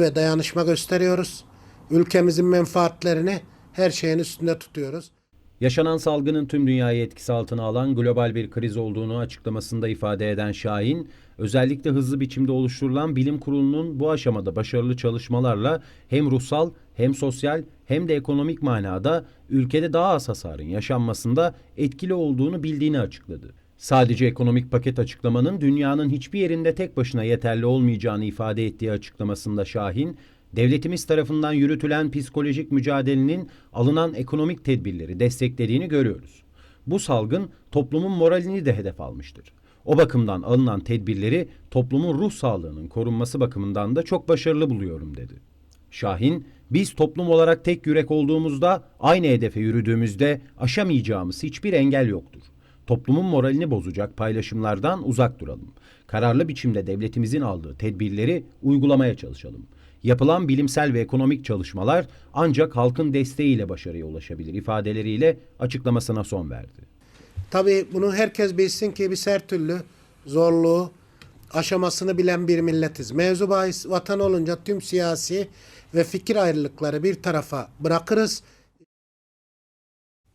ve dayanışma gösteriyoruz. Ülkemizin menfaatlerini her şeyin üstünde tutuyoruz. Yaşanan salgının tüm dünyayı etkisi altına alan global bir kriz olduğunu açıklamasında ifade eden Şahin, özellikle hızlı biçimde oluşturulan bilim kurulunun bu aşamada başarılı çalışmalarla hem ruhsal hem sosyal hem de ekonomik manada ülkede daha az hasarın yaşanmasında etkili olduğunu bildiğini açıkladı. Sadece ekonomik paket açıklamanın dünyanın hiçbir yerinde tek başına yeterli olmayacağını ifade ettiği açıklamasında Şahin, devletimiz tarafından yürütülen psikolojik mücadelenin alınan ekonomik tedbirleri desteklediğini görüyoruz. Bu salgın toplumun moralini de hedef almıştır. O bakımdan alınan tedbirleri toplumun ruh sağlığının korunması bakımından da çok başarılı buluyorum dedi. Şahin, biz toplum olarak tek yürek olduğumuzda, aynı hedefe yürüdüğümüzde aşamayacağımız hiçbir engel yoktur. Toplumun moralini bozacak paylaşımlardan uzak duralım. Kararlı biçimde devletimizin aldığı tedbirleri uygulamaya çalışalım. Yapılan bilimsel ve ekonomik çalışmalar ancak halkın desteğiyle başarıya ulaşabilir ifadeleriyle açıklamasına son verdi. Tabii bunu herkes bilsin ki biz her türlü zorluğu aşamasını bilen bir milletiz. Mevzu bahis vatan olunca tüm siyasi ve fikir ayrılıkları bir tarafa bırakırız